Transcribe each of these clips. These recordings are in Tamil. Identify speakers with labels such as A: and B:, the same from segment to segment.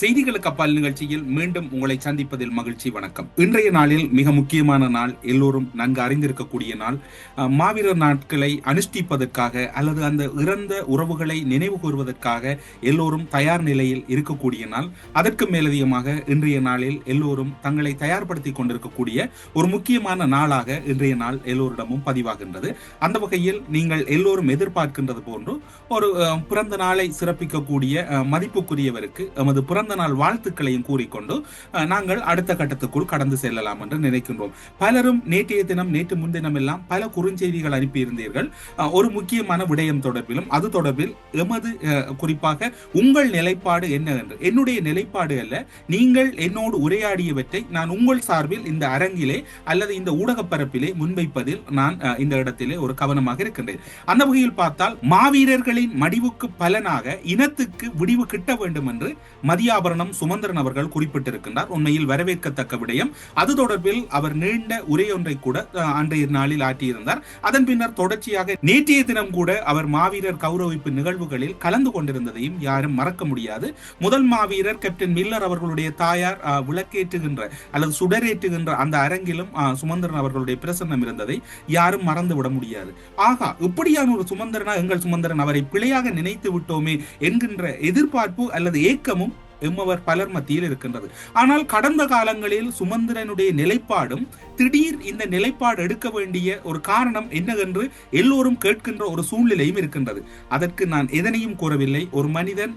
A: செய்திகளுக்கு அப்பால் நிகழ்ச்சியில் மீண்டும் உங்களை சந்திப்பதில் மகிழ்ச்சி வணக்கம். இன்றைய நாளில் மிக முக்கியமான நாள் எல்லோரும் நன்கு அறிந்திருக்கக்கூடிய நாள். மாவீரர் நாட்களை அனுஷ்டிப்பதற்காக அல்லது அந்த இறந்த உறவுகளை நினைவு கூறுவதற்காக எல்லோரும் தயார் நிலையில் இருக்கக்கூடிய நாள். அதற்கு மேலதிகமாக இன்றைய நாளில் எல்லோரும் தங்களை தயார்படுத்திக் கொண்டிருக்கக்கூடிய ஒரு முக்கியமான நாளாக இன்றைய நாள் எல்லோரிடமும் பதிவாகின்றது. அந்த வகையில் நீங்கள் எல்லோரும் எதிர்பார்க்கின்றது போன்று ஒரு பிறந்த நாளை சிறப்பிக்கக்கூடிய மதிப்புக்குரியவருக்கு எமது பிறந்த பிறந்த நாள் வாழ்த்துக்களையும் கூறிக்கொண்டு நாங்கள் அடுத்த கட்டத்துக்குள் கடந்து செல்லலாம் என்று நினைக்கின்றோம். பலரும் நேற்றைய தினம் நேற்று முன்தினம் எல்லாம் பல குறுஞ்செய்திகள் அனுப்பியிருந்தீர்கள். ஒரு முக்கியமான விடயம் தொடர்பிலும் அது தொடர்பில் எமது குறிப்பாக உங்கள் நிலைப்பாடு என்ன என்று. என்னுடைய நிலைப்பாடு அல்ல நீங்கள் என்னோடு உரையாடியவற்றை நான் உங்கள் சார்பில் இந்த அரங்கிலே அல்லது இந்த ஊடகப் பரப்பிலே முன்வைப்பதில் நான் இந்த இடத்திலே ஒரு கவனமாக இருக்கின்றேன். அந்த வகையில் பார்த்தால் மாவீரர்களின் மடிவுக்கு பலனாக இனத்துக்கு விடிவு கிட்ட வேண்டும் என்று மதியா மதியாபரணம் சுமந்திரன் அவர்கள் குறிப்பிட்டிருக்கின்றார். உண்மையில் வரவேற்கத்தக்க விடயம். அது தொடர்பில் அவர் நீண்ட உரையொன்றை கூட அன்றைய நாளில் ஆற்றியிருந்தார். அதன் பின்னர் தொடர்ச்சியாக நேற்றைய தினம் கூட அவர் மாவீரர் கௌரவிப்பு நிகழ்வுகளில் கலந்து கொண்டிருந்ததையும் யாரும் மறக்க முடியாது. முதல் மாவீரர் கேப்டன் மில்லர் அவர்களுடைய தாயார் விளக்கேற்றுகின்ற அல்லது சுடரேற்றுகின்ற அந்த அரங்கிலும் சுமந்திரன் அவர்களுடைய பிரசன்னம் இருந்ததை யாரும் மறந்து விட முடியாது. ஆகா இப்படியான ஒரு சுமந்திரனா எங்கள் சுமந்திரன் அவரை பிழையாக நினைத்து விட்டோமே என்கின்ற எதிர்பார்ப்பு அல்லது ஏக்கமும் எம்மவர் பலர் மத்தியில் இருக்கின்றது. ஆனால் கடந்த காலங்களில் சுமந்திரனுடைய நிலைப்பாடும் திடீர் இந்த நிலைப்பாடு எடுக்க வேண்டிய ஒரு காரணம் என்னவென்று எல்லோரும் கேட்கின்ற ஒரு சூழ்நிலையும் இருக்கின்றது. அதற்கு நான் எதனையும் கூறவில்லை. ஒரு மனிதன்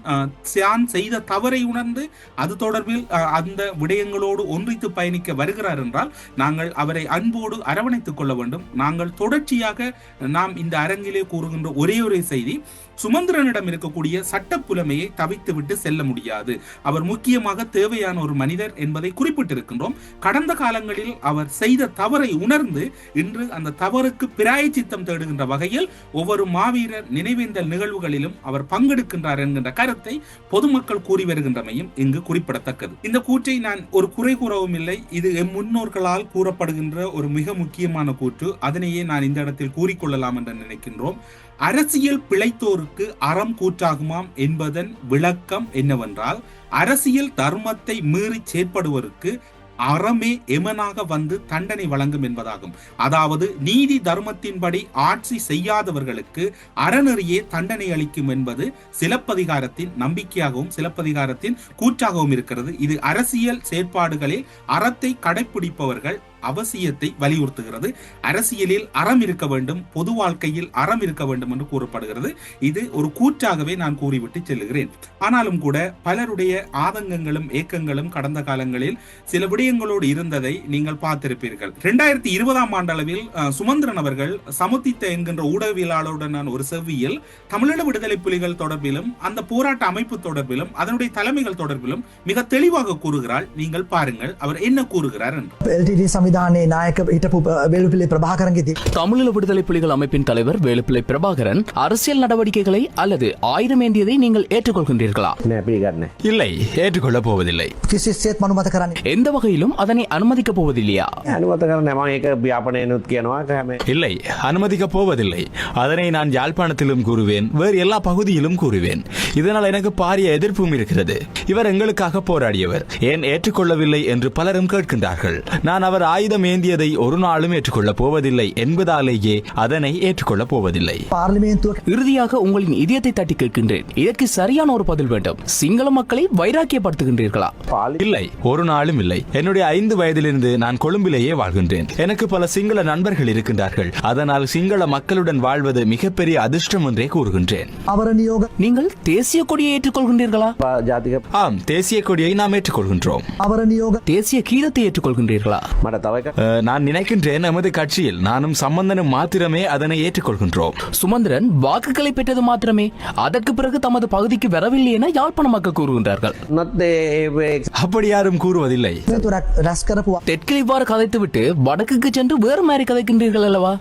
A: தான் செய்த தவறை உணர்ந்து அது தொடர்பில் அந்த விடயங்களோடு ஒன்றித்து பயணிக்க வருகிறார் என்றால் நாங்கள் அவரை அன்போடு அரவணைத்துக் கொள்ள வேண்டும். நாங்கள் தொடர்ச்சியாக நாம் இந்த அரங்கிலே கூறுகின்ற ஒரே ஒரு செய்தி சுமந்திரனிடம் இருக்கக்கூடிய சட்ட புலமையை தவித்துவிட்டு செல்ல முடியாது. அவர் முக்கியமாக தேவையான ஒரு மனிதர் என்பதை குறிப்பிட்டிருக்கின்றோம். கடந்த காலங்களில் அவர் செய்த தவறை உணர்ந்து இன்று அந்த தவறுக்கு பிராயச்சித்தம் தேடுகின்ற வகையில் ஒவ்வொரு மாவீரர் நினைவேந்தல் நிகழ்வுகளிலும் அவர் பங்கெடுக்கின்றார் என்கின்ற கருத்தை பொதுமக்கள் கூறி வருகின்றமையும் இங்கு குறிப்பிடத்தக்கது. இந்த கூற்றை நான் ஒரு குறை கூறவும் இல்லை. இது எம் முன்னோர்களால் கூறப்படுகின்ற ஒரு மிக முக்கியமான கூற்று. அதனையே நான் இந்த இடத்தில் கூறிக்கொள்ளலாம் என்று நினைக்கின்றோம். அரசியல் பிழைத்தோருக்கு அறம் கூற்றாகுமாம் என்பதன் விளக்கம் என்னவென்றால் அரசியல் தர்மத்தை மீறி செயற்படுவருக்கு அறமே எமனாக வந்து தண்டனை வழங்கும் என்பதாகும். அதாவது நீதி தர்மத்தின்படி ஆட்சி செய்யாதவர்களுக்கு அறநெறியே தண்டனை அளிக்கும் என்பது சிலப்பதிகாரத்தின் நம்பிக்கையாகவும் சிலப்பதிகாரத்தின் கூற்றாகவும் இருக்கிறது. இது அரசியல் செயற்பாடுகளில் அறத்தை கடைபிடிப்பவர்கள் அவசியத்தை வலியுறுத்துகிறது. அரசியலில் அறம் இருக்க வேண்டும் பொது வாழ்க்கையில் அறம் இருக்க வேண்டும் என்று கூறப்படுகிறது. இது ஒரு கூற்றாகவே நான் கூறிவிட்டு செல்கிறேன் ஆனாலும் கூட பலருடைய ஆதங்கங்களும் ஏக்கங்களும் கடந்த காலங்களில் சில விடயங்களோடு இருந்ததை நீங்கள் பார்த்திருப்பீர்கள். இரண்டாயிரத்தி இருபதாம் ஆண்டளவில் சுமந்திரன் அவர்கள் சமுத்தித்த என்கின்ற ஊடகவியலாளருடனான ஒரு செவ்வியில் தமிழீழ விடுதலை புலிகள் தொடர்பிலும் அந்த போராட்ட அமைப்பு தொடர்பிலும் அதனுடைய தலைமைகள் தொடர்பிலும் மிக தெளிவாக கூறுகிறார் நீங்கள் பாருங்கள் அவர் என்ன கூறுகிறார் என்று.
B: සවිධානයේ නායක හිටපු වෙලුපිලි ප්‍රභාකරන්ගේ
C: தமிழீழ விடுதலை புலிகள் அமைப்பின் தலைவர் வேலுப்பிள்ளை பிரபாகரன் அரசியல் நடவடிக்கைகளை அல்லது ஆயுதம் ஏந்தியதை நீங்கள் ஏற்றுக்கொள்கின்றீர்களா
D: නෑ පිළිගන්න.
E: இல்லை ஏற்றுக்கொள்ளப் போவதில்லை
B: කිසිස්සේත් මනුමත කරන්නේ
C: எந்த வகையிலும் அதனை அனுமதிக்கப் போவதில்லையா
D: අනුවත කර නැම ඒක ව්‍යාපනයනුත් කියනවා හැම
E: இல்லை அனுமதிக்கப் போவதில்லை அதனை நான் யாழ்ப்பாணத்திலும் கூறுவேன் வேறு எல்லா பகுதியிலும் கூறுவேன் இதனால் எனக்கு பாரிய எதிர்ப்பும் இருக்கிறது இவர் எங்களுக்காக போராடியவர் ஏன் ஏற்றுக்கொள்ளவில்லை என்று பலரும் கேட்கின்றார்கள் நான் அவர் ஆயுதம் ஏந்தியதை ஒரு நாளும் ஏற்றுக்கொள்ளப் போவதில்லை என்பதாலேயே அதனை ஏற்றுக்கொள்ளப் போவதில்லை.
C: இறுதியாக உங்களின் இதயத்தை தட்டி கேட்கின்றேன். இதற்கு சரியான ஒரு பதில் வேண்டும். சிங்கள மக்களை வைராக்கியப்படுத்துகின்றீர்களா?
E: இல்லை ஒரு நாளும் இல்லை. என்னுடைய ஐந்து வயதிலிருந்து நான் கொழும்பிலேயே வாழ்கின்றேன். எனக்கு பல சிங்கள நண்பர்கள் இருக்கின்றார்கள். அதனால் சிங்கள மக்களுடன் வாழ்வது மிகப்பெரிய அதிர்ஷ்டம் என்றே கூறுகின்றேன்.
C: நீங்கள் தேசிய கொடியை ஏற்றுக்கொள்கின்றீர்களா?
E: ஆம் தேசிய கொடியை நாம் ஏற்றுக்கொள்கின்றோம்.
C: தேசிய கீதத்தை ஏற்றுக்கொள்கின்றீர்களா?
E: நான் நினைக்கின்றேன் நமது கட்சியில் நானும் சம்பந்தனும் மாத்திரமே அதனை ஏற்றுக்கொள்கின்றோம்.
C: சுமந்திரன் வாக்குகளை பெற்றது மாத்திரமே? அதற்கு பிறகு தமது பகுதிக்கு வரவில்லை என யாழ்ப்பாண கூறுகின்றார்கள்.
E: அப்படி யாரும் கூறுவதில்லை.
C: தெற்கில் இவ்வாறு கதைத்துவிட்டு வடக்குக்கு சென்று வேறு மாதிரி கதைக்கின்றீர்கள் அல்லவா?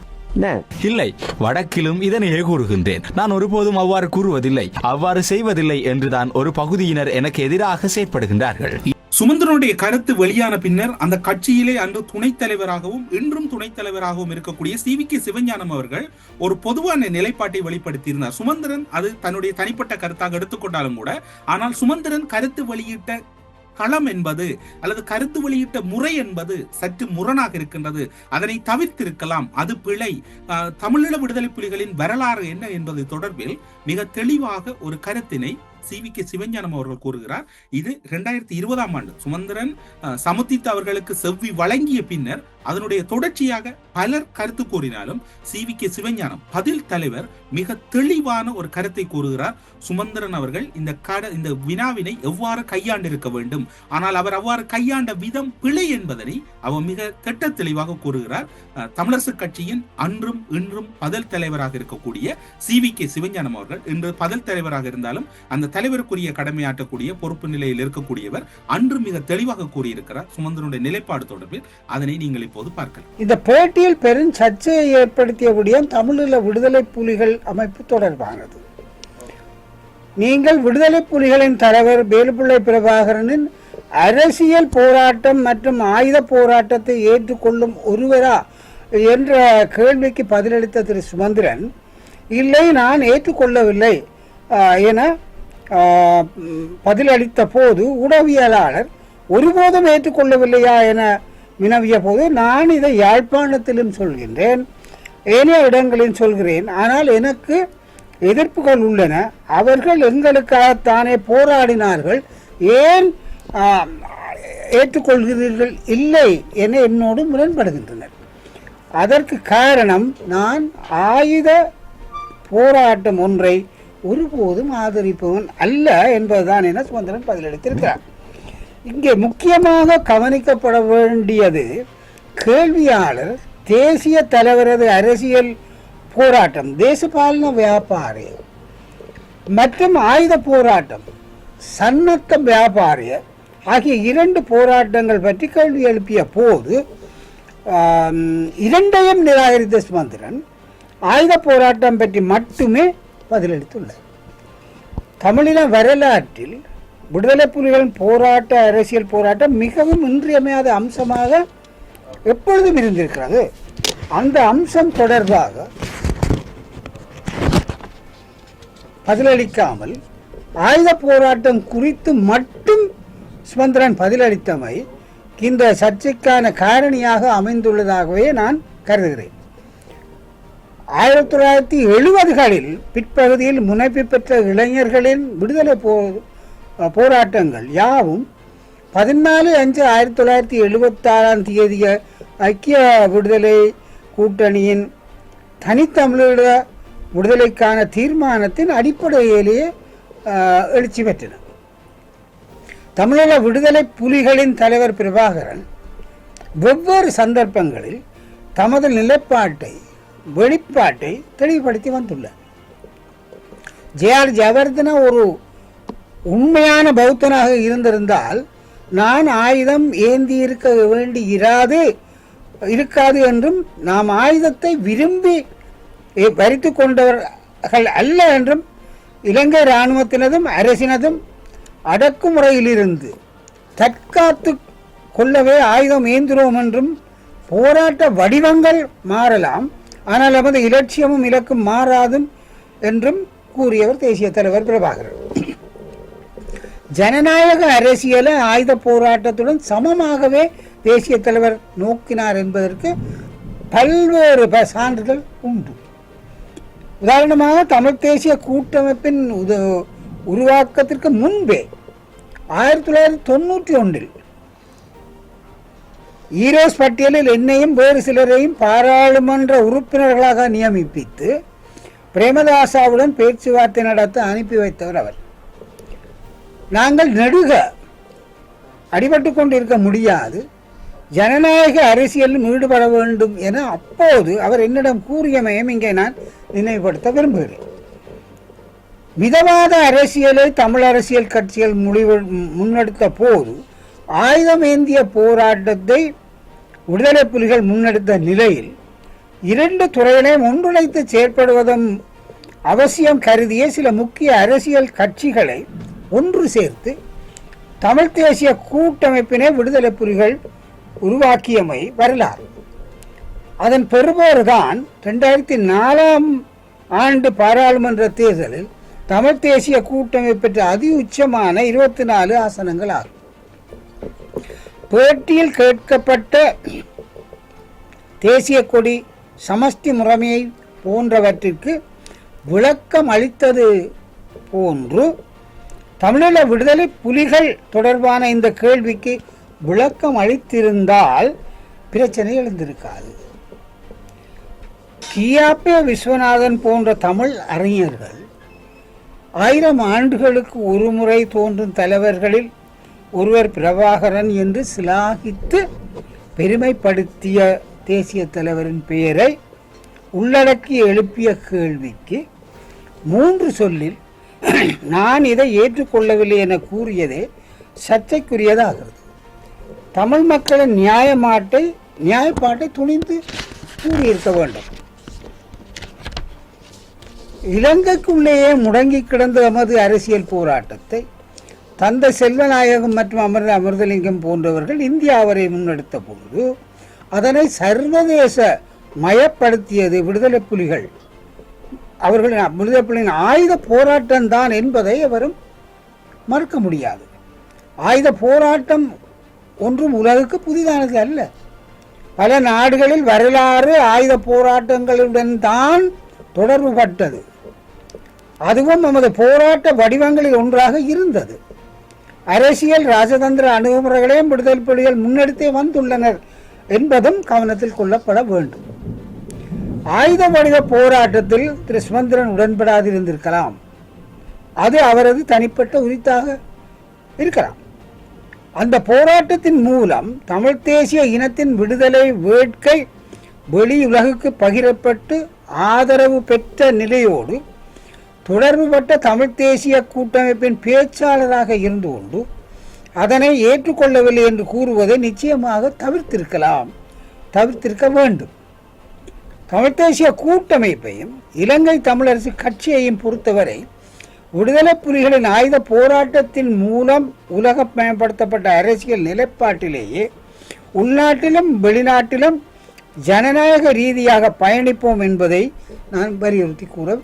E: இல்லை வடக்கிலும் இதனையே கூறுகின்றேன். நான் ஒருபோதும் அவ்வாறு கூறுவதில்லை. அவ்வாறு செய்வதில்லை என்றுதான் ஒரு பகுதியினர் எனக்கு எதிராக செயற்படுகின்றார்கள்.
A: சுமந்திரனுடைய கருத்து வெளியான பின்னர் அந்த கட்சியிலே அன்று துணைத் தலைவராகவும் இன்றும் துணைத் தலைவராகவும் இருக்கக்கூடிய சி வி கே சிவஞானம் அவர்கள் ஒரு பொதுவான நிலைப்பாட்டை வெளிப்படுத்தியிருந்தார். சுமந்திரன் அது தன்னுடைய தனிப்பட்ட கருத்தாக எடுத்துக்கொண்டாலும் கூட ஆனால் சுமந்திரன் கருத்து வெளியிட்ட களம் என்பது அல்லது கருத்து வெளியிட்ட முறை என்பது சற்று முரணாக இருக்கின்றது. அதனை தவிர்த்திருக்கலாம். அது பிழை. தமிழீழ விடுதலை புலிகளின் வரலாறு என்ன என்பது தொடர்பில் மிக தெளிவாக ஒரு கருத்தினை சி வி கே சிவஞானம் அவர்கள் கூறுகிறார் இது இரண்டாயிரத்தி இருபதாம் ஆண்டு. சுமந்திரன் அஹ், சமுத்தித் அவர்களுக்கு செவ்வி வழங்கிய பின்னர் அதனுடைய தொடர்ச்சியாக பலர் கருத்து கூறினாலும் சி வி கே சிவஞானம் பதில் தலைவர் மிக தெளிவான ஒரு கருத்தை கூறுகிறார். சுமந்திரன் அவர்கள் இந்த கட இந்த வினாவினை எவ்வாறு கையாண்டிருக்க வேண்டும்? ஆனால் அவர் அவ்வாறு கையாண்ட விதம் பிழை என்பதனை அவர் மிக திட்ட தெளிவாக கூறுகிறார். தமிழரசு கட்சியின் அன்றும் இன்றும் பதில் தலைவராக இருக்கக்கூடிய சி வி கே சிவஞானம் அவர்கள் இன்று பதில் தலைவராக இருந்தாலும் அந்த தலைவருக்குரிய கடமையாற்றக்கூடிய பொறுப்பு நிலையில் இருக்கக்கூடியவர் அன்று மிக தெளிவாக கூறியிருக்கிறார் சுமந்திரனுடைய நிலைப்பாடு தொடர்பில். அதனை நீங்கள் இப்போது பார்க்கலாம்.
F: இந்த பேட்டியில் பெரும் சர்ச்சையை ஏற்படுத்திய தமிழில் தமிழீழ விடுதலை புலிகள் அமைப்பு தொடர்பானது. நீங்கள் விடுதலை புலிகளின் தலைவர் வேலுப்பிள்ளை பிரபாகரனின் அரசியல் போராட்டம் மற்றும் ஆயுத போராட்டத்தை ஏற்றுக்கொள்ளும் ஒருவரா என்ற கேள்விக்கு பதிலளித்த திரு சுமந்திரன் இல்லை நான் ஏற்றுக்கொள்ளவில்லை என பதிலளித்த போது உடவியலாளர் ஒருபோதும் ஏற்றுக்கொள்ளவில்லையா என வினவிய போது நான் இதை யாழ்ப்பாணத்திலும் சொல்கின்றேன் ஏனைய இடங்களிலும் சொல்கிறேன். ஆனால் எனக்கு எதிர்ப்புகள் உள்ளன. அவர்கள் எங்களுக்காகத்தானே போராடினார்கள். ஏன் ஏற்றுக்கொள்கிறீர்கள்? இல்லை என என்னோடு முரண்படுகின்றனர். அதற்கு காரணம் நான் ஆயுத போராட்டம் ஒன்றை ஒருபோதும் ஆதரிப்பவன் அல்ல என்பதுதான் என சுமந்திரன் பதிலளித்திருக்கிறார். இங்கே முக்கியமாக கவனிக்கப்பட வேண்டியது கேள்வியாளர் தேசிய தலைவரது அரசியல் போராட்டம் தேசபாலன வியாபாரி மற்றும் ஆயுத போராட்டம் சன்னத்த வியாபாரி ஆகிய இரண்டு போராட்டங்கள் பற்றி கேள்வி எழுப்பிய போது இரண்டையும் நிராகரித்த சுமந்திரன் ஆயுத போராட்டம் பற்றி மட்டுமே பதிலளித்துள்ளது. தமிழின வரலாற்றில் விடுதலை புலிகளின் போராட்ட அரசியல் போராட்டம் மிகவும் இன்றியமையாத அம்சமாக எப்பொழுதும் இருந்திருக்கிறது. அந்த அம்சம் தொடர்பாக பதிலளிக்காமல் ஆயுத போராட்டம் குறித்து மட்டும் சுமந்திரன் பதிலளித்தமை இந்த சர்ச்சைக்கான காரணியாக அமைந்துள்ளதாகவே நான் கருதுகிறேன். ஆயிரத்தி தொள்ளாயிரத்தி எழுபதுகளில் பிற்பகுதியில் முனைப்பு பெற்ற இளைஞர்களின் விடுதலை போ போராட்டங்கள் யாவும் பதினாலு அஞ்சு ஆயிரத்தி தொள்ளாயிரத்தி எழுபத்தாறாம் தேதிய ஐக்கிய விடுதலை கூட்டணியின் தனித்தமிழீழ விடுதலைக்கான தீர்மானத்தின் அடிப்படையிலேயே எழுச்சி பெற்றன. தமிழக விடுதலை புலிகளின் தலைவர் பிரபாகரன் வெவ்வேறு சந்தர்ப்பங்களில் தமது நிலைப்பாட்டை வெளிப்பாட்டை தெளிவுபடுத்தி வந்துள்ளார் ஜேஆர் ஜெயவர்தன ஒரு உண்மையான பௌத்தனாக இருந்திருந்தால் நான் ஆயுதம் ஏந்தி இருக்க வேண்டி இராது இருக்காது என்றும் நாம் ஆயுதத்தை விரும்பி பறித்து கொண்டவர்கள் அல்ல என்றும் இலங்கை இராணுவத்தினதும் அரசினதும் அடக்குமுறையிலிருந்து தற்காத்து கொள்ளவே ஆயுதம் ஏந்துகிறோம் என்றும் போராட்ட வடிவங்கள் மாறலாம் ஆனால் நமது இலட்சியமும் இலக்கும் மாறாதும் என்றும் கூறியவர் தேசிய தலைவர் பிரபாகர். ஜனநாயக அரசியலை ஆயுத போராட்டத்துடன் சமமாகவே தேசிய தலைவர் நோக்கினார் என்பதற்கு பல்வேறு சான்றுகள் உண்டு. உதாரணமாக தமிழ் தேசிய கூட்டமைப்பின் உத உருவாக்கத்திற்கு முன்பே ஆயிரத்தி தொள்ளாயிரத்தி தொண்ணூற்றி ஒன்றில் ஈரோஸ் பட்டியலில் என்னையும் வேறு சிலரையும் பாராளுமன்ற உறுப்பினர்களாக நியமிப்பித்து பிரேமதாசாவுடன் பேச்சுவார்த்தை நடத்த அனுப்பி வைத்தவர் அவர். நாங்கள் நெடுக அடிபட்டு கொண்டிருக்க முடியாது. ஜனநாயக அரசியலில் ஈடுபட வேண்டும் என அப்போது அவர் என்னிடம் கூறியமையும் இங்கே நான் நினைவுபடுத்த விரும்புகிறேன். மிதவாத அரசியலை தமிழ் அரசியல் கட்சிகள் முடிவு முன்னெடுத்த போது ஆயுதம் ஏந்திய போராட்டத்தை விடுதலை புலிகள் முன்னெடுத்த நிலையில் இரண்டு துறையினையும் ஒன்றிணைத்து செயற்படுவதும் அவசியம் கருதிய சில முக்கிய அரசியல் கட்சிகளை ஒன்று சேர்த்து தமிழ் தேசிய கூட்டமைப்பினை விடுதலை புலிகள் உருவாக்கியமை வரலாறு. அதன் பெறுபேறுதான் ரெண்டாயிரத்தி நாலாம் ஆண்டு பாராளுமன்ற தேர்தலில் தமிழ் தேசிய கூட்டமைப்பு பெற்ற அதி உச்சமான இருபத்தி நாலு ஆசனங்கள் ஆகும். பேட்டியில் கேட்கப்பட்ட தேசிய கொடி சமஷ்டி முறைமையை போன்றவற்றிற்கு விளக்கம் அளித்தது போன்று தமிழீழ விடுதலை புலிகள் தொடர்பான இந்த கேள்விக்கு விளக்கம் அளித்திருந்தால் பிரச்சனை எழுந்திருக்காது. கியாப்பே விஸ்வநாதன் போன்ற தமிழ் அறிஞர்கள் ஆயிரம் ஆண்டுகளுக்கு ஒரு முறை தோன்றும் தலைவர்களில் ஒருவர் பிரபாகரன் என்று சிலாகித்து பெருமைப்படுத்திய தேசிய தலைவரின் பெயரை உள்ளடக்கி எழுப்பிய கேள்விக்கு மூன்று சொல்லில் நான் இதை ஏற்றுக்கொள்ளவில்லை என கூறியதே சர்ச்சைக்குரியதாகிறது. தமிழ் மக்களின் நியாயமாட்டை நியாயப்பாட்டை துணிந்து கூறியிருக்க வேண்டும். இலங்கைக்குள்ளேயே முடங்கி கிடந்த எமது அரசியல் போராட்டத்தை தந்தை செல்வநாயகம் மற்றும் அமர் அமிர்தலிங்கம் போன்றவர்கள் இந்தியாவரை முன்னெடுத்த பொழுது அதனை சர்வதேச மயப்படுத்தியது விடுதலை புலிகள். அவர்களின் விடுதலை புலிகளின் ஆயுத போராட்டம்தான் என்பதை அவரும் மறுக்க முடியாது. ஆயுத போராட்டம் ஒன்றும் உலகுக்கு புதிதானது அல்ல. பல நாடுகளில் வரலாறு ஆயுத போராட்டங்களுடன் தான் தொடர்பு பட்டது அதுவும் நமது போராட்ட வடிவங்களில் ஒன்றாக இருந்தது. அரசியல் ராஜதந்திர அணுகுமுறைகளையும் விடுதலை புலிகள் முன்னெடுத்தே வந்துள்ளனர் என்பதும் கவனத்தில் கொள்ளப்பட வேண்டும். ஆயுத வடிவ போராட்டத்தில் திரு சுமந்திரன் உடன்படாதிருந்திருக்கலாம். அது அவரது தனிப்பட்ட உரித்தாக இருக்கலாம். அந்த போராட்டத்தின் மூலம் தமிழ் தேசிய இனத்தின் விடுதலை வேட்கை வெளியுலகுக்கு பகிரப்பட்டு ஆதரவு பெற்ற நிலையோடு தொடர்புபட்ட தமிழ் தேசிய கூட்டமைப்பின் பேச்சாளராக இருந்து கொண்டு அதனை ஏற்றுக்கொள்ளவில்லை என்று கூறுவதை நிச்சயமாக தவிர்த்திருக்கலாம். தவிர்த்திருக்க வேண்டும். தமிழ் தேசிய கூட்டமைப்பையும் இலங்கை தமிழரசு கட்சியையும் பொறுத்தவரை விடுதலை புலிகளின் ஆயுத போராட்டத்தின் மூலம் உலக பயன்படுத்தப்பட்ட அரசியல் நிலைப்பாட்டிலேயே உள்நாட்டிலும் வெளிநாட்டிலும் ஜனநாயக ரீதியாக பயணிப்போம் என்பதை நான் வலியுறுத்தி கூற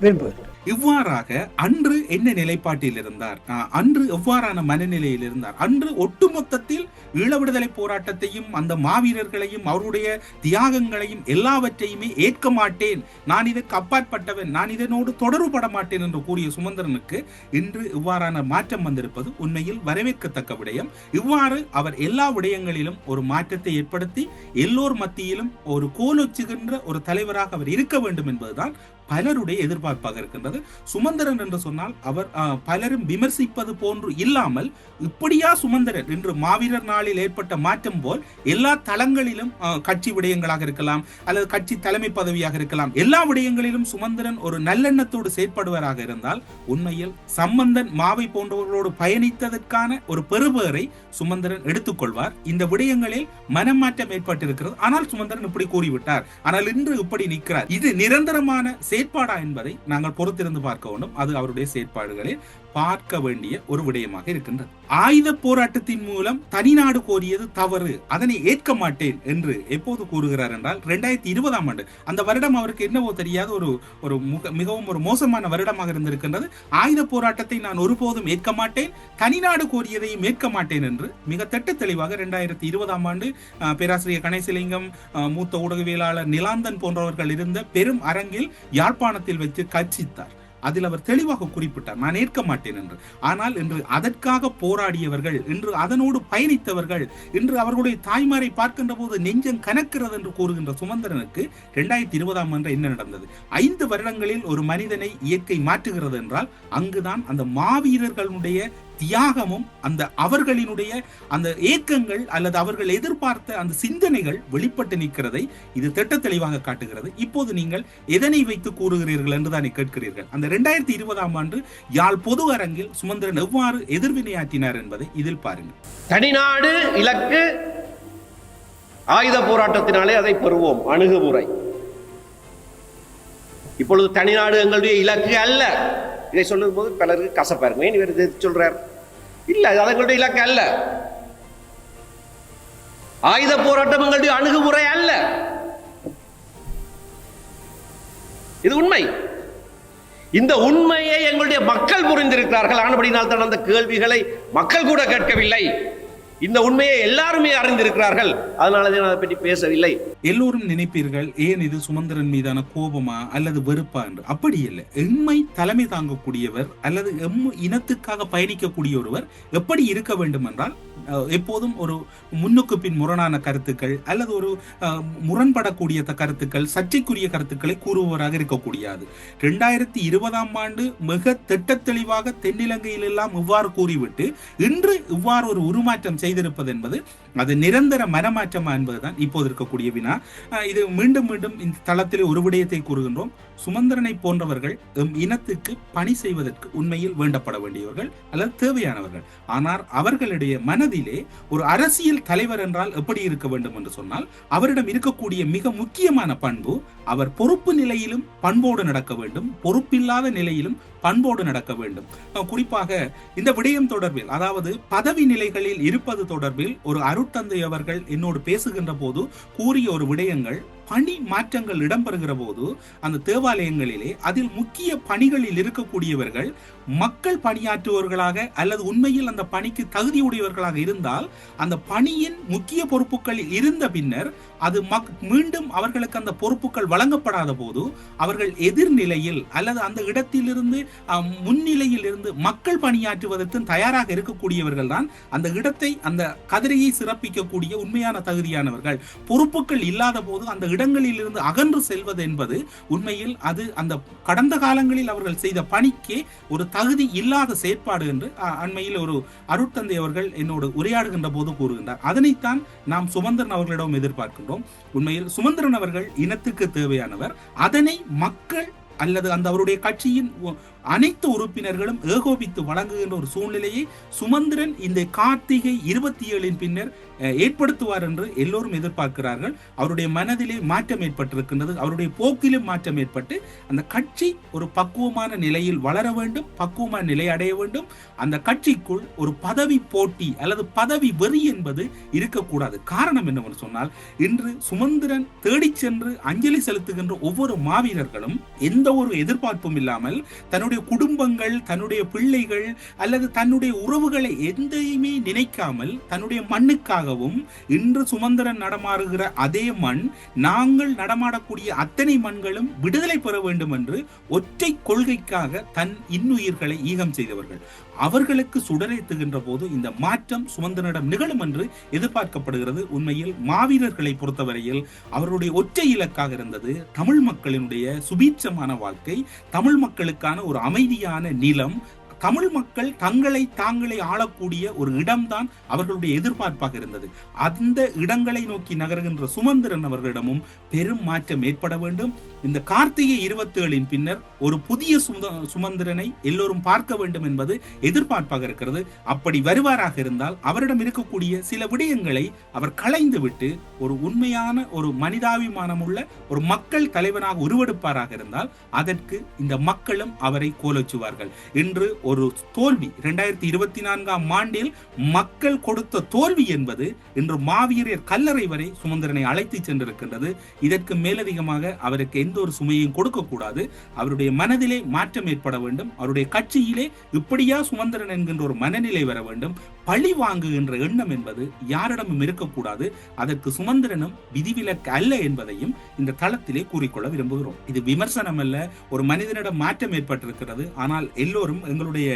F: விரும்புவது
A: இவ்வாறாக அன்று என்ன நிலைப்பாட்டில் இருந்தார்? அன்று எவ்வாறான மனநிலையில் இருந்தார்? அன்று ஒட்டுமொத்தத்தில் ஈழ விடுதலை போராட்டத்தையும் அந்த மாவீரர்களையும் அவருடைய தியாகங்களையும் எல்லாவற்றையுமே ஏற்க மாட்டேன். நான் இதற்கு அப்பாற்பட்டவன். நான் இதனோடு தொடர்புபட மாட்டேன் என்று கூறிய சுமந்திரனுக்கு இன்று இவ்வாறான மாற்றம் வந்திருப்பது உண்மையில் வரவேற்கத்தக்க விடயம். இவ்வாறு அவர் எல்லா விடயங்களிலும் ஒரு மாற்றத்தை ஏற்படுத்தி எல்லோர் மத்தியிலும் ஒரு கோலொச்சுகின்ற ஒரு தலைவராக அவர் இருக்க வேண்டும் என்பதுதான் பலருடைய எதிர்பார்ப்பாக இருக்கின்றது. சுமந்திரன் என்று சொன்னால் அவர் பலரும் விமர்சிப்பது போன்று இல்லாமல் இப்படியா சுமந்திரன் என்று மாவீரர் நாளில் ஏற்பட்ட மாற்றம் போல் எல்லா தளங்களிலும் கட்சி விடயங்களாக இருக்கலாம் அல்லது கட்சி தலைமை பதவியாக இருக்கலாம் எல்லா விடயங்களிலும் சுமந்திரன் ஒரு நல்லெண்ணத்தோடு செயற்படுவராக இருந்தால் உண்மையில் சம்பந்தன் மாவை போன்றவர்களோடு பயணித்ததற்கான ஒரு பெறுபேறை சுமந்திரன் எடுத்துக்கொள்வார். இந்த விடயங்களில் மனமாற்றம் ஏற்பட்டிருக்கிறது. ஆனால் சுமந்திரன் இப்படி கூறிவிட்டார். ஆனால் இன்று இப்படி நிற்கிறார். இது நிரந்தரமான செயற்பாடா என்பதை நாங்கள் பொறுத்திருந்து பார்க்க வேண்டும். அது அவருடைய செயற்பாடுகளில் பார்க்க வேண்டிய ஒரு விடயமாக இருக்கின்றது. ஆயுத போராட்டத்தின் மூலம் தனிநாடு கோரியது தவறு. அதனை ஏற்க மாட்டேன் என்று எப்போது கூறுகிறார் என்றால் ரெண்டாயிரத்தி இருபதாம் ஆண்டு. அந்த வருடம் அவருக்கு என்னவோ தெரியாத ஒரு ஒரு முக- மிகவும் ஒரு மோசமான வருடமாக இருந்திருக்கின்றது. ஆயுத போராட்டத்தை நான் ஒருபோதும் ஏற்க மாட்டேன். தனிநாடு கோரியதையும் ஏற்க மாட்டேன் என்று மிக திட்ட தெளிவாக ரெண்டாயிரத்தி இருபதாம் ஆண்டு பேராசிரியர் கணேசலிங்கம் மூத்த ஊடகவியலாளர் நிலாந்தன் போன்றவர்கள் இருந்த பெரும் அரங்கில் யாழ்ப்பாணத்தில் வைத்து கட்சித்தார் அதில் அவர் தெளிவாக குறிப்பிட்டார் நான் ஏற்க மாட்டேன் என்று. ஆனால் இன்று அதற்காக போராடியவர்கள் இன்று அதனோடு பயணித்தவர்கள் இன்று அவர்களுடைய தாய்மாரை பார்க்கின்ற போது நெஞ்சம் கனக்கிறது என்று கூறுகின்ற சுமந்திரனுக்கு இரண்டாயிரத்தி இருபதாம் ஆண்டு என்ன நடந்தது? ஐந்து வருடங்களில் ஒரு மனிதனை இயற்கை மாற்றுகிறது என்றால் அங்குதான் அந்த மாவீரர்களுடைய தியாகமும் அந்த அவர்களினுடைய அந்த ஏக்கங்கள் அல்லது அவர்கள் எதிர்பார்த்த அந்த சிந்தனைகள் வெளிப்பட்டு நிற்கிறதை இது திட்ட தெளிவாக காட்டுகிறது. இப்போது நீங்கள் எதனை வைத்து கூறுகிறீர்கள் என்று தானே கேட்கிறீர்கள். அந்த இரண்டாயிரத்தி இருபதாம் ஆண்டு யாழ் பொது அரங்கில் சுமந்திரன் எவ்வாறு எதிர்வினையாற்றினார் என்பதை இதில் பாருங்கள்.
G: தனிநாடு இலக்கு ஆயுத போராட்டத்தினாலே அதை பெறுவோம். அணுகுமுறை. இப்பொழுது தனிநாடு எங்களுடைய இலக்கு அல்ல. இதை சொல்லும் போது பலருக்கு கசப்பா இருக்கும். ஏன் இவர் சொல்றார்? இல்ல அது எங்களுடைய இலக்கு அல்ல. ஆயுத போராட்டம் எங்களுடைய அணுகுமுறை அல்ல. இது உண்மை. இந்த உண்மையை எங்களுடைய மக்கள் புரிந்திருக்கிறார்கள். ஆனபடினால் தான் அந்த கேள்விகளை மக்கள் கூட கேட்கவில்லை. இந்த உண்மையை எல்லாருமே அறிந்திருக்கிறார்கள். அதனால நான் அதை பற்றி பேசவில்லை.
A: எல்லோரும் நினைப்பீர்கள் ஏன் இது சுமந்திரன் மீதான கோபமா அல்லது வெறுப்பா என்று? அப்படி இல்லை. எம்மை தலைமை தாங்கக்கூடியவர் அல்லது எம் இனத்துக்காக பயணிக்கக்கூடிய ஒருவர் எப்படி இருக்க வேண்டும் என்றால் எப்போதும் ஒரு முன்னுக்கு பின் முரணான கருத்துக்கள் அல்லது ஒரு முரண்படக்கூடிய கருத்துக்கள் சர்ச்சைக்குரிய கருத்துக்களை கூறுபவராக இருக்கக்கூடியது. ரெண்டாயிரத்தி இருபதாம் ஆண்டு மிக திட்ட தெளிவாக தென்னிலங்கையில் எல்லாம் இவ்வாறு கூறிவிட்டு இன்று இவ்வாறு ஒரு உருமாற்றம் செய்திருப்பது என்பது அது நிரந்தர மனமாற்றமா என்பதுதான் இப்போது இருக்கக்கூடிய வினா. இது மீண்டும் மீண்டும் இந்த தளத்திலே ஒரு விடயத்தை கூறுகின்றோம். சுமந்திரனை போன்றவர்கள் எம் இனத்துக்கு பணி செய்வதற்கு உண்மையில் வேண்டப்பட வேண்டியவர்கள் அல்லது தேவையானவர்கள். ஆனால் அவர்களுடைய மனதிலே ஒரு அரசியல் தலைவர் என்றால் எப்படி இருக்க வேண்டும் என்று சொன்னால் அவரிடம் இருக்கக்கூடிய மிக முக்கியமான பண்பு அவர் பொறுப்பு நிலையிலும் பண்போடு நடக்க வேண்டும். பொறுப்பில்லாத நிலையிலும் பண்போடு நடக்க வேண்டும். குறிப்பாக இந்த விடயம் தொடர்பில் அதாவது பதவி நிலைகளில் இருப்பது தொடர்பில் ஒரு அருள் அருட்தந்தை அவர்கள் என்னோடு பேசுகின்ற போது கூறிய ஒரு விடயங்கள் பணி மாற்றங்கள் இடம்பெறுகிற போது அந்த தேவாலயங்களிலே அதில் முக்கிய பணிகளில் இருக்கக்கூடியவர்கள் மக்கள் பணியாற்றுபவர்களாக அல்லது உண்மையில் அந்த பணிக்கு தகுதியுடையவர்களாக இருந்தால் அந்த பணியின் முக்கிய பொறுப்புகளில் இருந்த பின்னர் அது மக் மீண்டும் அவர்களுக்கு அந்த பொறுப்புகள் வழங்கப்படாத போது அவர்கள் எதிர்நிலையில் அல்லது அந்த இடத்திலிருந்து அஹ், முன்னிலையில் இருந்து மக்கள் பணியாற்றுவதற்கு தயாராக இருக்கக்கூடியவர்கள் தான் அந்த இடத்தை அந்த கதிரையை சிறப்பிக்கக்கூடிய உண்மையான தகுதியானவர்கள். பொறுப்புகள் இல்லாத போது அந்த இடங்களில் இருந்து அகன்று செல்வது என்பது உண்மையில் அது அந்த கடந்த காலங்களில் அவர்கள் செய்த பணிக்கே ஒரு தகுதி இல்லாத செயற்பாடு என்று அண்மையில் ஒரு அருட்தந்தை அவர்கள் என்னோடு உரையாடுகின்ற போது கூறுகின்றார். அதனைத்தான் நாம் சுமந்திரன் அவர்களிடம் எதிர்பார்க்கின்றோம். உண்மையில் சுமந்திரன் அவர்கள் இனத்துக்கு தேவையானவர். அதனை மக்கள் அல்லது அந்த அவருடைய கட்சியின் அனைத்து உறுப்பினர்களும் ஏகோபித்து வழங்குகின்ற ஒரு சூழ்நிலையை சுமந்திரன் இந்த கார்த்திகை இருபத்தி ஏழின் பின்னர் ஏற்படுத்துவார் என்று எல்லோரும் எதிர்பார்க்கிறார்கள். அவருடைய மனதிலே மாற்றம் ஏற்பட்டிருக்கின்றது. அவருடைய போக்கிலும் மாற்றம் ஏற்பட்டு அந்த கட்சி ஒரு பக்குவமான நிலையில் வளர வேண்டும் பக்குவமான நிலை அடைய வேண்டும். அந்த கட்சிக்குள் ஒரு பதவி போட்டி அல்லது பதவி வெறி என்பது இருக்கக்கூடாது. காரணம் என்னவென்று சொன்னால் இன்று சுமந்திரன் தேடிச் சென்று அஞ்சலி செலுத்துகின்ற ஒவ்வொரு மாவீரர்களும் எந்த ஒரு எதிர்பார்ப்பும் இல்லாமல் தன்னுடைய குடும்பங்கள் தன்னுடைய பிள்ளைகள் அல்லது தன்னுடைய உறவுகளை எந்தையுமே நினைக்காமல் தன்னுடைய மண்ணுக்காகவும் இன்று சுமந்திரன் நடமாறுகிற அதே மண் நாங்கள் நடமாடக்கூடிய அத்தனை மண்களும் விடுதலை பெற வேண்டும் என்று ஒற்றை கொள்கைக்காக தன் இன்னுயிர்களை ஈகம் செய்தவர்கள். அவர்களுக்கு சுடரேத்துகின்ற போது இந்த மாற்றம் சுமந்தனிடம் நிகழும் என்று எதிர்பார்க்கப்படுகிறது. உண்மையில் மாவீரர்களை பொறுத்தவரையில் அவருடைய ஒற்றை இலக்காக இருந்தது தமிழ் மக்களினுடைய சுபீட்சமான வாழ்க்கை தமிழ் மக்களுக்கான ஒரு அமைதியான நிலம் தமிழ் மக்கள் தங்களை தாங்களே ஆளக்கூடிய ஒரு இடம்தான் அவர்களுடைய எதிர்பார்ப்பாக இருந்தது. அந்த இடங்களை நோக்கி நகர்கின்ற சுமந்திரன் அவர்களிடமும் பெரும் மாற்றம் ஏற்பட வேண்டும். இந்த கார்த்திகை இருபத்தி ஏழின் பின்னர் ஒரு புதிய சுமந்திரனை எல்லோரும் பார்க்க வேண்டும் என்பது எதிர்பார்ப்பாக இருக்கிறது. அப்படி வருவாராக இருந்தால் அவரிடம் இருக்கக்கூடிய சில விடயங்களை அவர் களைந்துவிட்டு ஒரு உண்மையான ஒரு மனிதாபிமானம் உள்ள ஒரு மக்கள் தலைவனாக உருவெடுப்பாராக இருந்தால் அதற்கு இந்த மக்களும் அவரை கோலச்சுவார்கள். இன்று ஒரு தோல்வி. இரண்டாயிரத்தி இருபத்தி நான்காம் ஆண்டில் மக்கள் கொடுத்த தோல்வி என்பது இன்று மாவீரர் கல்லறை வரை சுமந்திரனை அழைத்து சென்றிருக்கின்றது. இதற்கு மேலதிகமாக அவருக்கு எந்த ஒரு சுமையும் கொடுக்கக்கூடாது. அவருடைய மனதிலே மாற்றம் ஏற்பட வேண்டும். அவருடைய கட்சியிலே இப்படியா சுமந்திரன் என்கின்ற ஒரு மனநிலை வர வேண்டும். பழி வாங்குகின்ற எண்ணம் என்பது யாரிடமும் இருக்கக்கூடாது. அதற்கு சுமந்திரனும் விதிவிலக்கு அல்ல என்பதையும் இந்த தளத்திலே கூறிக்கொள்ள விரும்புகிறோம். இது விமர்சனம் அல்ல ஒரு மனிதனிடம் மாற்றம் ஏற்பட்டிருக்கிறது. ஆனால் எல்லோரும் எங்களுடைய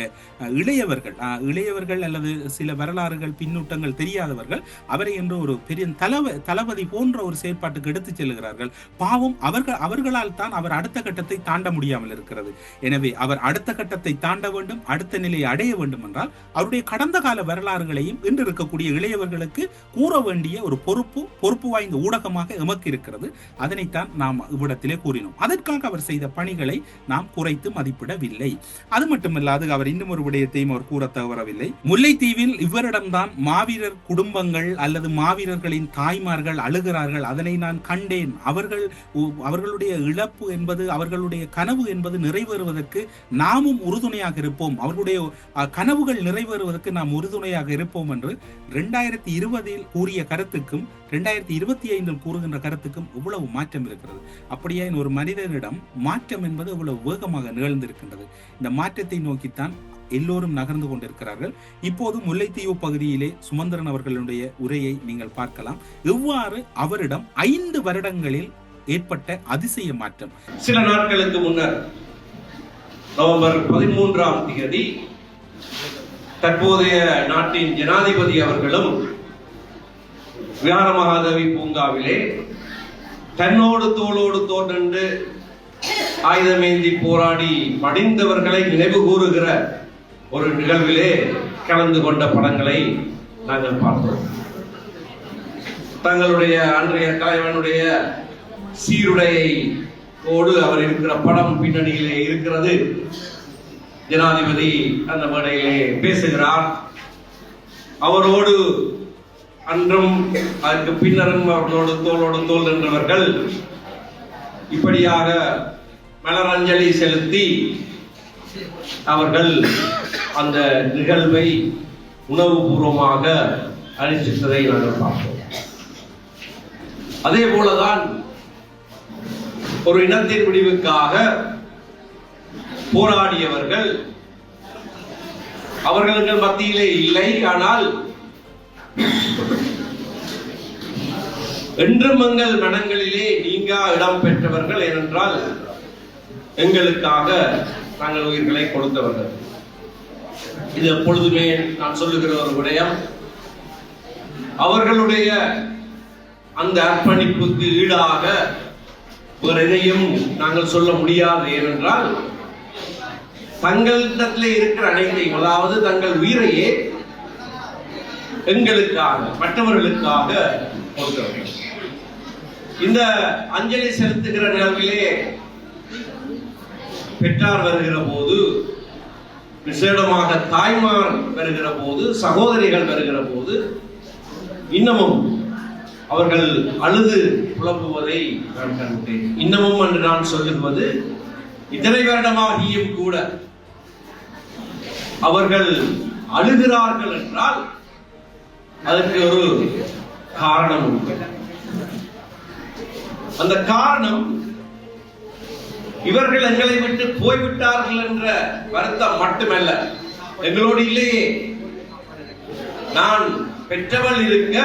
A: இளையவர்கள் இளையவர்கள் அல்லது சில வரலாறுகள் பின்னூட்டங்கள் தெரியாதவர்கள் அவரை என்று ஒரு பெரிய தளவ தளபதி போன்ற ஒரு செயற்பாட்டுக்கு எடுத்துச் செல்கிறார்கள் பாவம் அவர்கள் அவர்களால் தான் அவர் அடுத்த கட்டத்தை தாண்ட முடியாமல் இருக்கிறது. எனவே அவர் அடுத்த கட்டத்தை தாண்ட வேண்டும் அடுத்த நிலையை அடைய வேண்டும் என்றால் அவருடைய கடந்த கால வரலாறுகளையும் இன்று இருக்கக்கூடிய இளையவர்களுக்கு கூற வேண்டிய ஒரு பொறுப்பு பொறுப்பு வாய்ந்த ஊடகமாக எமக்கு இருக்கிறது. அதனைத்தான் நாம் இவ்விடத்திலே கூறினோம். அதற்காக அவர் செய்த பணிகளை நாம் குறைத்து மதிப்பிடவில்லை. அது மட்டுமல்லாது அவர் இன்னும் ஒரு விடயத்தையும் அவர் கூற தவறவில்லை. முல்லைத்தீவில் இவரிடம்தான் மாவீரர் குடும்பங்கள் அல்லது மாவீரர்களின் தாய்மார்கள் அழுகிறார்கள். அதனை நான் கண்டேன். அவர்கள் அவர்களுடைய இழப்பு என்பது அவர்களுடைய கனவு என்பது நிறைவேறுவதற்கு நாமும் உறுதுணையாக இருப்போம். அவர்களுடைய கனவுகள் நிறைவேறுவதற்கு நாம் உறுதுணை உறுதுணையாக இருப்போம் என்று ரெண்டாயிரத்தி இருபதில் கூறிய கருத்துக்கும் ரெண்டாயிரத்தி இருபத்தி ஐந்தில் கூறுகின்ற கருத்துக்கும் இவ்வளவு மாற்றம் இருக்கிறது. அப்படியே ஒரு மனிதனிடம் மாற்றம் என்பது இவ்வளவு வேகமாக நிகழ்ந்திருக்கின்றது. இந்த மாற்றத்தை நோக்கித்தான் எல்லோரும் நகர்ந்து கொண்டிருக்கிறார்கள். இப்போது முல்லைத்தீவு பகுதியிலே சுமந்திரன் அவர்களுடைய உரையை நீங்கள் பார்க்கலாம். எவ்வாறு அவரிடம் ஐந்து வருடங்களில் ஏற்பட்ட அதிசய மாற்றம்.
G: சில நாட்களுக்கு முன்னர் நவம்பர் பதிமூன்றாம் தேதி தற்போதைய நாட்டின் ஜனாதிபதி அவர்களும் வியாரமகாதேவி பூங்காவிலே தன்னோடு தோளோடு தோல் நின்று ஆயுதமேந்தி போராடி மடிந்தவர்களை நினைவு கூறுகிற ஒரு நிகழ்விலே கலந்து கொண்ட படங்களை நாங்கள் பார்த்தோம். தங்களுடைய அன்றைய தலைவனுடைய சீருடையோடு அவர் இருக்கிற படம் பின்னணியிலே இருக்கிறது. ஜனாதிபதி அந்த மேடையிலே பேசுகிறார். அவரோடு அன்றும் அதற்கு பின்னரும் அவர்களோடு தோளோடு தோல் நின்றவர்கள் இப்படியாக மலரஞ்சலி செலுத்தி அவர்கள் அந்த நிகழ்வை உணவுபூர்வமாக அனுஷ்டித்ததை நாங்கள் பார்த்தோம். அதே போலதான் ஒரு இனத்தின் முடிவுக்காக போராடியவர்கள் அவர்களுக்கு மத்தியிலே இல்லை ஆனால் என்றும் எங்கள் மனங்களிலே நீங்கா இடம் பெற்றவர்கள் ஏனென்றால் எங்களுக்காக நாங்கள் உயிர்களை கொடுத்தவர்கள். இது எப்பொழுதுமே நான் சொல்லுகிற ஒரு விடயம். அவர்களுடைய அந்த அர்ப்பணிப்புக்கு ஈடாக வேற எதையும் நாங்கள் சொல்ல முடியாது ஏனென்றால் தங்களிடத்தில் இருக்கிற அனைத்தையும் அதாவது தங்கள் உயிரையே எங்களுக்காக மற்றவர்களுக்காக கொடுத்தவர்கள் இந்த அஞ்சலி செலுத்துகிற நிகழ்விலே பெற்றார் வருகிற போது விசேடமாக தாய்மார் வருகிற போது சகோதரிகள் வருகிற போது இன்னமும் அவர்கள் அழுது புலம்புவதை நான் கண்டேன் இன்னமும் என்று நான் சொல்லுவது இத்தனை வருடமாகியும் கூட அவர்கள் அழுகிறார்கள் என்றால் அதற்கு ஒரு காரணம் உண்டு. அந்த காரணம் இவர்கள் எங்களை விட்டு போய்விட்டார்கள் என்ற வருத்தம் மட்டுமல்ல. எங்களோடு இல்லையே. நான் பெற்றவள் இருக்க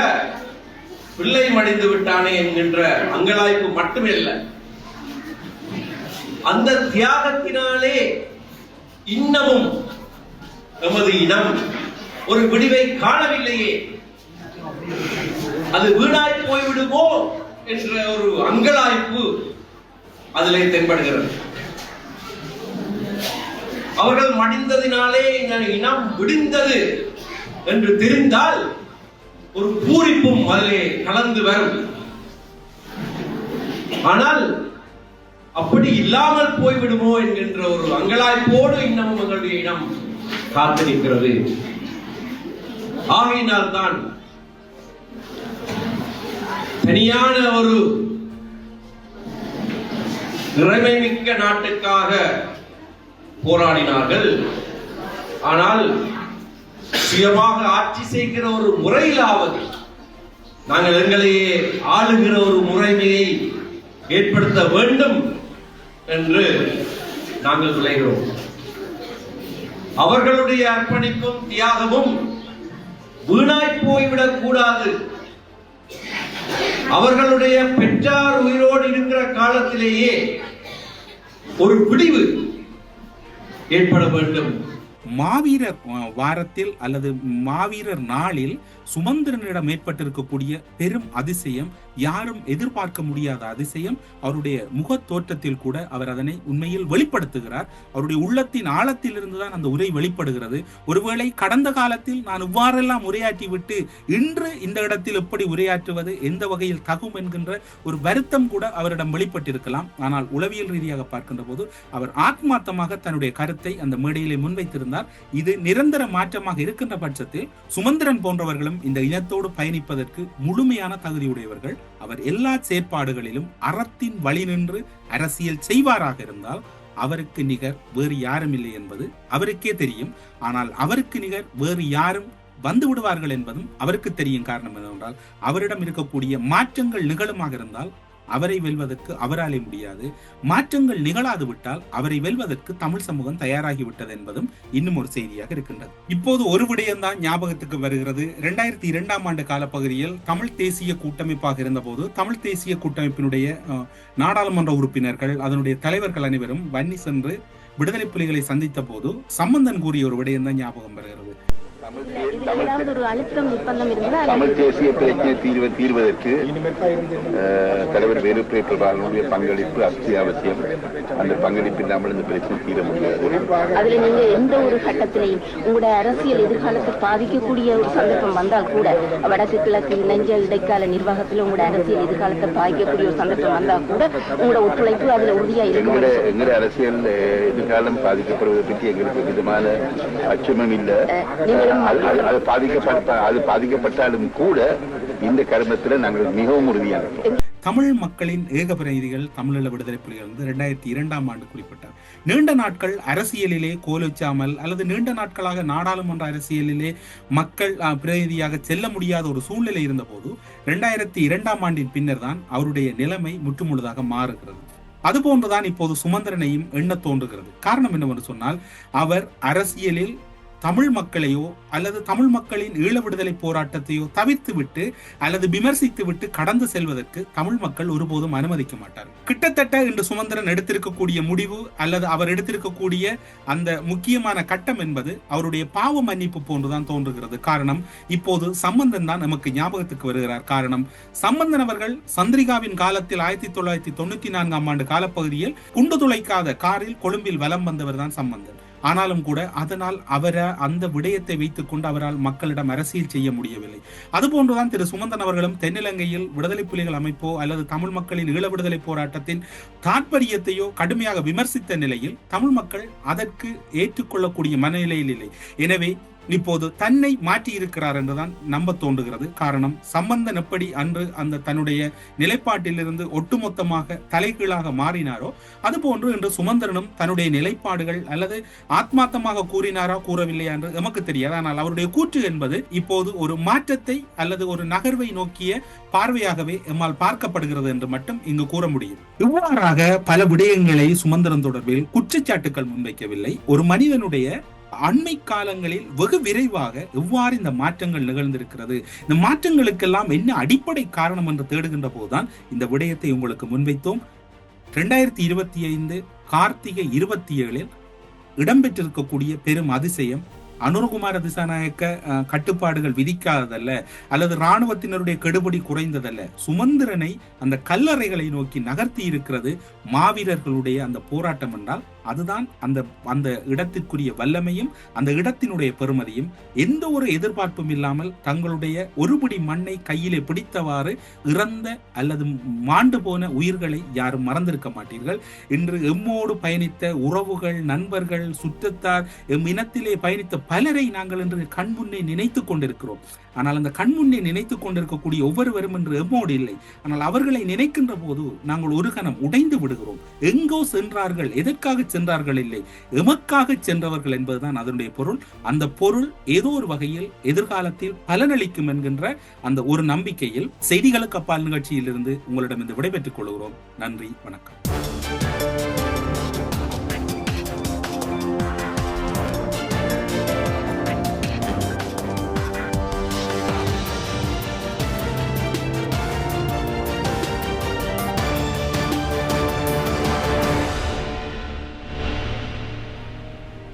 G: பிள்ளை மடிந்து விட்டானே என்கின்ற அங்கலாய்ப்பு மட்டுமல்ல. அந்த தியாகத்தினாலே இன்னமும் எமது இனம் ஒரு விடிவை காணவில்லையே. அது வீணாய் போய்விடுமோ என்ற ஒரு அங்கலாய்ப்பு அதிலே தென்படுகிறது. அவர்கள் மடிந்ததினாலே எங்கள் இனம் விடிந்தது என்று தெரிந்தால் ஒரு பூரிப்பும் அதிலே கலந்து வரும். ஆனால் அப்படி இல்லாமல் போய்விடுமோ என்கின்ற ஒரு அங்கலாய்ப்போடு இன்னமும் எங்களுடைய இனம் காத்திருக்கிறது. ஆகையினால் தான் தனியான ஒரு திறமை மிக்க நாட்டுக்காக போராடினார்கள். ஆனால் சுயமாக ஆட்சி செய்கிற ஒரு முறையிலாவது நாங்கள் எங்களையே ஆளுகிற ஒரு முறைமையை ஏற்படுத்த வேண்டும் என்று நாங்கள் விளைகிறோம். அவர்களுடைய அர்ப்பணிப்பும் தியாகமும் வீணாய் போய்விடக் கூடாது. அவர்களுடைய பெற்றார் உயிரோடு இருக்கிற காலத்திலேயே ஒரு பிடிவு ஏற்பட வேண்டும்.
A: மாவீரர் வாரத்தில் அல்லது மாவீரர் நாளில் சுமந்திரனிடம் ஏற்பட்டிருக்கக்கூடிய பெரும் அதிசயம் யாரும் எதிர்பார்க்க முடியாத அதிசயம். அவருடைய முக தோற்றத்தில் கூட அவர் அதனை உண்மையில் வெளிப்படுத்துகிறார். அவருடைய உள்ளத்தின் ஆழத்திலிருந்து தான் அந்த உரை வெளிப்படுகிறது. ஒருவேளை கடந்த காலத்தில் நான் இவ்வாறெல்லாம் உரையாற்றி விட்டு இன்று இந்த இடத்தில் எப்படி உரையாற்றுவது எந்த வகையில் தகும் என்கின்ற ஒரு வருத்தம் கூட அவரிடம் வெளிப்பட்டிருக்கலாம். ஆனால் உளவியல் ரீதியாக பார்க்கின்ற போது அவர் ஆத்மார்த்தமாக தன்னுடைய கருத்தை அந்த மேடையிலே முன்வைத்திருந்தார். இது நிரந்தர மாற்றமாக இருக்கின்ற பட்சத்தில் சுமந்திரன் போன்றவர்களும் இந்த இனத்தோடு பயணிப்பதற்கு முழுமையான தகுதியுடையவர்கள். அவர் எல்லா செயற்பாடுகளிலும் அறத்தின் வழி நின்று அரசியல் செய்வாராக இருந்தால் அவருக்கு நிகர் வேறு யாரும் இல்லை என்பது அவருக்கே தெரியும். ஆனால் அவருக்கு நிகர் வேறு யாரும் வந்து விடுவார்கள் என்பதும் அவருக்கு தெரியும் காரணம் என்னவென்றால் அவரிடம் இருக்கக்கூடிய மாற்றங்கள் நிகழுமாக இருந்தால் அவரை வெல்வதற்கு அவராலே முடியாது. மாற்றங்கள் நிகழாது விட்டால் அவரை வெல்வதற்கு தமிழ் சமூகம் தயாராகிவிட்டது என்பதும் இன்னும் ஒரு செய்தியாக இருக்கின்றது. இப்போது ஒரு விடயம்தான் ஞாபகத்துக்கு வருகிறது. இரண்டாயிரத்தி இரண்டாம் ஆண்டு காலப்பகுதியில் தமிழ் தேசிய கூட்டமைப்பாக இருந்தபோது தமிழ் தேசிய கூட்டமைப்பினுடைய நாடாளுமன்ற உறுப்பினர்கள் அதனுடைய தலைவர்கள் அனைவரும் வன்னி சென்று விடுதலை புலிகளை சந்தித்த போது சம்பந்தன் கூறிய ஒரு விடயம் தான் ஞாபகம் வருகிறது.
H: தமிழ் தேசிய பிரச்சனை தீர்வு தீர்வதற்கு தலைவர் வேலுப்பிரை பிரபாகரனுடைய பங்களிப்பு அத்தியாவசியம். அந்த பங்களிப்பு இல்லாமல் இந்த பிரச்சனை தீர முடியாது.
I: அதுல நீங்க எந்த ஒரு கட்டத்திலையும் உங்களோட அரசியல் எதிர்காலத்தை பாதிக்கக்கூடிய ஒரு சந்தர்ப்பம் வந்தால் கூட வடக்கு கிழக்கு நெஞ்ச இடைக்கால நிர்வாகத்தில் உங்களோட அரசியல் எதிர்காலத்தை பாதிக்கக்கூடிய ஒரு சந்தர்ப்பம் வந்தா கூட உங்களோட ஒத்துழைப்பு அதுல உறுதியா
H: எங்களோட
I: இருக்கும்
H: எங்களோட அரசியல் எதிர்காலம் பாதிக்கப்படுவதை பற்றி எங்களுக்கு விதமான அச்சமும் இல்லை.
I: நீங்களும்
H: அது- பாதிக்கப்பட்ட அது பாதிக்கப்பட்டாலும் கூட இந்த கருமத்தில் நாங்கள் மிகவும் உறுதியானோம்
A: தமிழ் மக்களின் ஏக பிரதிநிதிகள் தமிழீழ விடுதலை புலிகள் வந்து இரண்டாயிரத்தி இரண்டாம் ஆண்டு குறிப்பிட்டார். நீண்ட நாட்கள் அரசியலிலே கோலொச்சாமல் அல்லது நீண்ட நாட்களாக நாடாளுமன்ற அரசியலிலே மக்கள் அஹ், பிரதிநிதியாக செல்ல முடியாத ஒரு சூழ்நிலை இருந்தபோது இரண்டாயிரத்தி இரண்டாம் ஆண்டின் பின்னர் தான் அவருடைய நிலைமை முற்றுமுழுதாக மாறுகிறது. அதுபோன்றுதான் இப்போது சுமந்திரனையும் எண்ண தோன்றுகிறது. காரணம் என்னவென்று சொன்னால் அவர் அரசியலில் தமிழ் மக்களையோ அல்லது தமிழ் மக்களின் ஈழ விடுதலை போராட்டத்தையோ தவித்துவிட்டு அல்லது விமர்சித்து விட்டு கடந்து செல்வதற்கு தமிழ் மக்கள் ஒருபோதும் அனுமதிக்க மாட்டார் கிட்டத்தட்ட இன்று சுமந்திரன் எடுத்திருக்கக்கூடிய முடிவு அல்லது அவர் எடுத்திருக்கக்கூடிய அந்த முக்கியமான கட்டம் என்பது அவருடைய பாவ மன்னிப்பு போன்றுதான் தோன்றுகிறது. காரணம் இப்போது சம்பந்தன் தான் நமக்கு ஞாபகத்துக்கு வருகிறார். காரணம் சம்பந்தன் அவர்கள் சந்திரிகாவின் காலத்தில் ஆயிரத்தி தொள்ளாயிரத்தி தொண்ணூத்தி நான்காம் ஆண்டு காலப்பகுதியில் குண்டு துளைக்காத காரில் கொழும்பில் வலம் வந்தவர் தான் சம்பந்தன். ஆனாலும் கூட அதனால் அவரை அந்த விடயத்தை வைத்துக் கொண்டு அவரால் மக்களிடம் அரசியல் செய்ய முடியவில்லை. அதுபோன்றுதான் திரு சுமந்தன் அவர்களும் தென்னிலங்கையில் விடுதலை புலிகள் அமைப்போ அல்லது தமிழ் மக்களின் ஈழ விடுதலை போராட்டத்தின் தாற்பரியத்தையோ கடுமையாக விமர்சித்த நிலையில் தமிழ் மக்கள் அதற்கு ஏற்றுக்கொள்ளக்கூடிய மனநிலையில் இல்லை. எனவே இப்போது தன்னை மாற்றியிருக்கிறார் என்றுதான் நம்ப தோன்றுகிறது. காரணம் சம்பந்தன் எப்படி அன்று அந்த தன்னுடைய நிலைப்பாட்டிலிருந்து ஒட்டுமொத்தமாக தலைகீழாக மாறினாரோ அதுபோன்று இன்று சுமந்திரனும் தன்னுடைய நிலைப்பாடுகள் அல்லது ஆத்மார்த்தமாக கூறினாரா கூறவில்லையா என்று எமக்கு தெரியாது. ஆனால் அவருடைய கூற்று என்பது இப்போது ஒரு மாற்றத்தை அல்லது ஒரு நகர்வை நோக்கிய பார்வையாகவே எம்மால் பார்க்கப்படுகிறது என்று மட்டும் இங்கு கூற முடியும். இவ்வாறாக பல விடயங்களை சுமந்திரன் தொடர்பில் குற்றச்சாட்டுகள் முன்வைக்கவில்லை. ஒரு மனிதனுடைய அண்மை காலங்களில் வெகு விரைவாக எவ்வாறு இந்த மாற்றங்கள் நிகழ்ந்திருக்கிறது? இந்த மாற்றங்களுக்கெல்லாம் என்ன அடிப்படை காரணம் என்று தேடுகின்ற போதுதான் இந்த விடயத்தை உங்களுக்கு முன்வைத்தோம். ரெண்டாயிரத்தி இருபத்தி ஐந்து கார்த்திகை இருபத்தி ஏழில் இடம்பெற்றிருக்கக்கூடிய பெரும் அதிசயம் அனுரகுமார திசாநாயக்க கட்டுப்பாடுகள் விதிக்காததல்ல அல்லது இராணுவத்தினருடைய கெடுபடி குறைந்ததல்ல சுமந்திரனை அந்த கல்லறைகளை நோக்கி நகர்த்தி இருக்கிறது மாவீரர்களுடைய அந்த போராட்டம் என்றால் அதுதான் அந்த அந்த இடத்திற்குரிய வல்லமையும் அந்த இடத்தினுடைய பெருமதியும். எந்த ஒரு எதிர்பார்ப்பும் இல்லாமல் தங்களுடைய ஒருபடி மண்ணை கையிலே பிடித்தவாறு இறந்த அல்லது மாண்டு போன உயிர்களை யாரும் மறந்திருக்க மாட்டீர்கள். இன்று எம்மோடு பயணித்த உறவுகள் நண்பர்கள் சுற்றத்தார் எம் இனத்திலே பயணித்த பலரை நாங்கள் இன்று கண்முன்னே நினைத்து கொண்டிருக்கிறோம். ஆனால் அந்த கண்முன்னே நினைத்துக் கொண்டிருக்கக்கூடிய ஒவ்வொருவரும் என்று எம்மோடு இல்லை. ஆனால் அவர்களை நினைக்கின்ற போது நாங்கள் ஒரு கணம் உடைந்து விடுகிறோம். எங்கோ சென்றார்கள் எதற்காக சென்றார்கள் இல்லை எமக்காக சென்றவர்கள் என்பதுதான் அதனுடைய பொருள். அந்த பொருள் ஏதோ ஒரு வகையில் எதிர்காலத்தில் பலனளிக்கும் என்கின்ற அந்த ஒரு நம்பிக்கையில் செய்திகளுக்கு அப்பால் நிகழ்ச்சியிலிருந்து உங்களிடம் இந்த விடைபெற்றுக் கொள்கிறோம். நன்றி வணக்கம்.